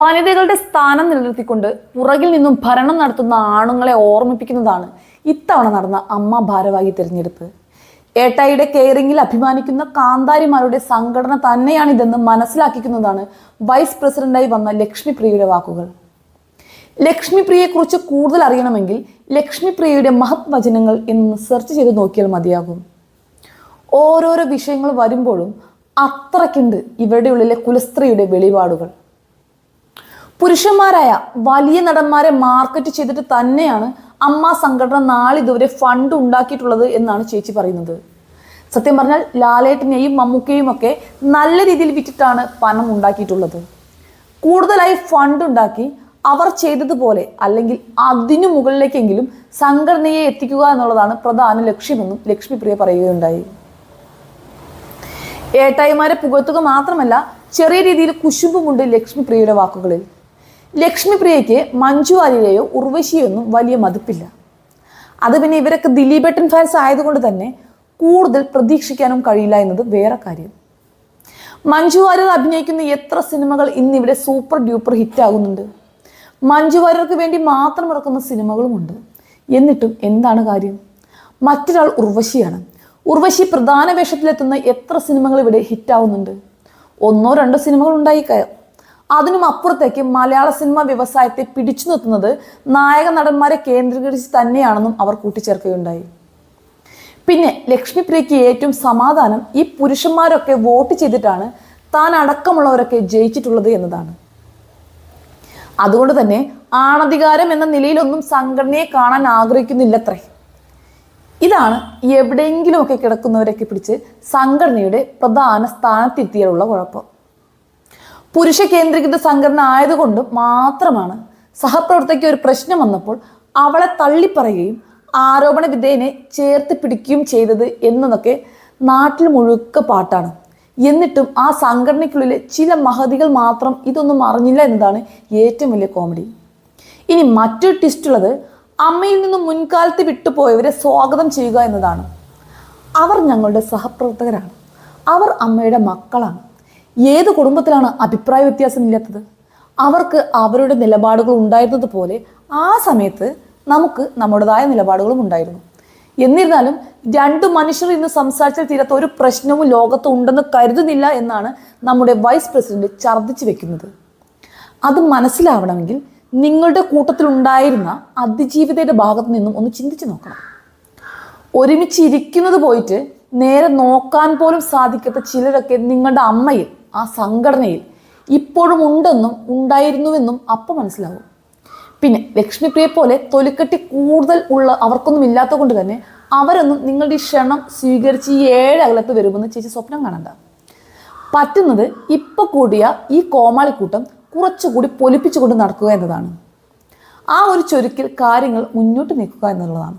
വനിതകളുടെ സ്ഥാനം നിലനിർത്തിക്കൊണ്ട് പുറകിൽ നിന്നും ഭരണം നടത്തുന്ന ആണുങ്ങളെ ഓർമ്മിപ്പിക്കുന്നതാണ് ഇത്തവണ നടന്ന അമ്മ ഭാരവാഹി തിരഞ്ഞെടുപ്പ്. ഏട്ടായിയുടെ കെയറിംഗിൽ അഭിമാനിക്കുന്ന കാന്താരിമാരുടെ സംഘടന തന്നെയാണിതെന്ന് മനസ്സിലാക്കിക്കുന്നതാണ് വൈസ് പ്രസിഡന്റായി വന്ന ലക്ഷ്മി പ്രിയയുടെ വാക്കുകൾ. ലക്ഷ്മി പ്രിയയെക്കുറിച്ച് കൂടുതൽ അറിയണമെങ്കിൽ ലക്ഷ്മി പ്രിയയുടെ മഹത് വചനങ്ങൾ എന്ന് സെർച്ച് ചെയ്ത് നോക്കിയാൽ മതിയാകും. ഓരോരോ വിഷയങ്ങൾ വരുമ്പോഴും അത്രയ്ക്കുണ്ട് ഇവരുടെ ഉള്ളിലെ കുലസ്ത്രീയുടെ വെളിപാടുകൾ. പുരുഷന്മാരായ വലിയ നടന്മാരെ മാർക്കറ്റ് ചെയ്തിട്ട് തന്നെയാണ് അമ്മ സംഘടന നാളിതുവരെ ഫണ്ട് ഉണ്ടാക്കിയിട്ടുള്ളത് എന്നാണ് ചേച്ചി പറയുന്നത്. സത്യം പറഞ്ഞാൽ ലാലേട്ടനെയും മമ്മൂക്കയും ഒക്കെ നല്ല രീതിയിൽ വിറ്റിട്ടാണ് പണം ഉണ്ടാക്കിയിട്ടുള്ളത്. കൂടുതലായി ഫണ്ട് ഉണ്ടാക്കി അവർ ചെയ്തതുപോലെ അല്ലെങ്കിൽ അതിനു മുകളിലേക്കെങ്കിലും സംഘടനയെ എത്തിക്കുക എന്നുള്ളതാണ് പ്രധാന ലക്ഷ്യമെന്നും ലക്ഷ്മിപ്രിയ പറയുകയുണ്ടായി. ഏട്ടായിമാരെ പുകഴ്ത്തുക മാത്രമല്ല ചെറിയ രീതിയിൽ കുശുമ്പുമുണ്ട് ലക്ഷ്മിപ്രിയയുടെ വാക്കുകളിൽ. ലക്ഷ്മിപ്രിയയ്ക്ക് മഞ്ജു വാര്യരെയോ ഉർവശിയോ ഒന്നും വലിയ മതിപ്പില്ല. അത് പിന്നെ ഇവരൊക്കെ ദിലീപേട്ടൻ ഫാൻസ് ആയതുകൊണ്ട് തന്നെ കൂടുതൽ പ്രതീക്ഷിക്കാനും കഴിയില്ല എന്നത് വേറെ കാര്യം. മഞ്ജു വാര്യർ അഭിനയിക്കുന്ന എത്ര സിനിമകൾ ഇന്നിവിടെ സൂപ്പർ ഡ്യൂപ്പർ ഹിറ്റ് ആകുന്നുണ്ട്. മഞ്ജു വാര്യർക്ക് വേണ്ടി മാത്രം ഇറക്കുന്ന സിനിമകളുമുണ്ട് എന്നിട്ടും എന്താണ് കാര്യം? മറ്റൊരാൾ ഉർവശിയാണ്. ഉർവശി പ്രധാന വേഷത്തിലെത്തുന്ന എത്ര സിനിമകൾ ഇവിടെ ഹിറ്റാവുന്നുണ്ട് ഒന്നോ രണ്ടോ സിനിമകൾ ഉണ്ടായി അതിനും അപ്പുറത്തേക്ക് മലയാള സിനിമ വ്യവസായത്തെ പിടിച്ചു നിർത്തുന്നത് നായക നടന്മാരെ കേന്ദ്രീകരിച്ച് തന്നെയാണെന്നും അവർ കൂട്ടിച്ചേർക്കുകയുണ്ടായി. പിന്നെ ലക്ഷ്മിപ്രിയയ്ക്ക് ഏറ്റവും സമാധാനം ഈ പുരുഷന്മാരൊക്കെ വോട്ട് ചെയ്തിട്ടാണ് താൻ അടക്കമുള്ളവരൊക്കെ ജയിച്ചിട്ടുള്ളത് എന്നതാണ്. അതുകൊണ്ട് തന്നെ ആണധികാരം എന്ന നിലയിലൊന്നും സംഘടനയെ കാണാൻ ആഗ്രഹിക്കുന്നില്ലത്രേ. ഇതാണ് എവിടെയെങ്കിലുമൊക്കെ കിടക്കുന്നവരൊക്കെ പിടിച്ച് സംഘടനയുടെ പ്രധാന സ്ഥാനത്തെത്തിയാലുള്ള കുഴപ്പം. പുരുഷ കേന്ദ്രീകൃത സംഘടന ആയതുകൊണ്ട് മാത്രമാണ് സഹപ്രവർത്തകയ്ക്ക് ഒരു പ്രശ്നം വന്നപ്പോൾ അവളെ തള്ളിപ്പറയുകയും ആരോപണ വിധേയനെ ചേർത്ത് പിടിക്കുകയും ചെയ്തത് എന്നതൊക്കെ നാട്ടിൽ മുഴുക്ക പാട്ടാണ്. എന്നിട്ടും ആ സംഘടനയ്ക്കുള്ളിലെ ചില മഹതികൾ മാത്രം ഇതൊന്നും അറിഞ്ഞില്ല എന്നതാണ് ഏറ്റവും വലിയ കോമഡി. ഇനി മറ്റൊരു ട്വിസ്റ്റ് ഉള്ളത് അമ്മയിൽ നിന്നും മുൻകാലത്ത് വിട്ടുപോയവരെ സ്വാഗതം ചെയ്യുക എന്നതാണ്. അവർ ഞങ്ങളുടെ സഹപ്രവർത്തകരാണ്. അവർ അമ്മയുടെ മക്കളാണ്. ഏത് കുടുംബത്തിലാണ് അഭിപ്രായ വ്യത്യാസമില്ലാത്തത് അവർക്ക് അവരുടെ നിലപാടുകൾ ഉണ്ടായിരുന്നത് പോലെ ആ സമയത്ത് നമുക്ക് നമ്മുടേതായ നിലപാടുകളും ഉണ്ടായിരുന്നു. എന്നിരുന്നാലും രണ്ട് മനുഷ്യർ ഇന്ന് സംസാരിച്ചാൽ തീരാത്ത ഒരു പ്രശ്നവും ലോകത്ത് ഉണ്ടെന്ന് കരുതുന്നില്ല എന്നാണ് നമ്മുടെ വൈസ് പ്രസിഡന്റ് ഛർദ്ദിച്ചു വെക്കുന്നത്. അത് മനസ്സിലാവണമെങ്കിൽ നിങ്ങളുടെ കൂട്ടത്തിലുണ്ടായിരുന്ന അതിജീവിതയുടെ ഭാഗത്ത് നിന്നും ഒന്ന് ചിന്തിച്ചു നോക്കണം. ഒരുമിച്ച് ഇരിക്കുന്നത് പോയിട്ട് നേരെ നോക്കാൻ പോലും സാധിക്കാത്ത ചിലരൊക്കെ നിങ്ങളുടെ അമ്മയിൽ ആ സംഘടനയിൽ ഇപ്പോഴും ഉണ്ടെന്നും ഉണ്ടായിരുന്നുവെന്നും അപ്പം മനസ്സിലാവും. പിന്നെ ലക്ഷ്മിപ്രിയെ പോലെ തൊലിക്കെട്ടി കൂടുതൽ ഉള്ള അവർക്കൊന്നും ഇല്ലാത്ത കൊണ്ട് തന്നെ അവരൊന്നും നിങ്ങളുടെ ഈ ക്ഷണം സ്വീകരിച്ച് ഈ ഏഴ് അകലത്ത് വരുമെന്ന് ചേച്ചി സ്വപ്നം കാണണ്ട. പറ്റുന്നത് ഇപ്പൊ കൂടിയ ഈ കോമാളിക്കൂട്ടം കുറച്ചുകൂടി പൊലിപ്പിച്ചുകൊണ്ട് നടക്കുക എന്നതാണ്. ആ ഒരു ചൊരുക്കിൽ കാര്യങ്ങൾ മുന്നോട്ട് നീക്കുക എന്നുള്ളതാണ്.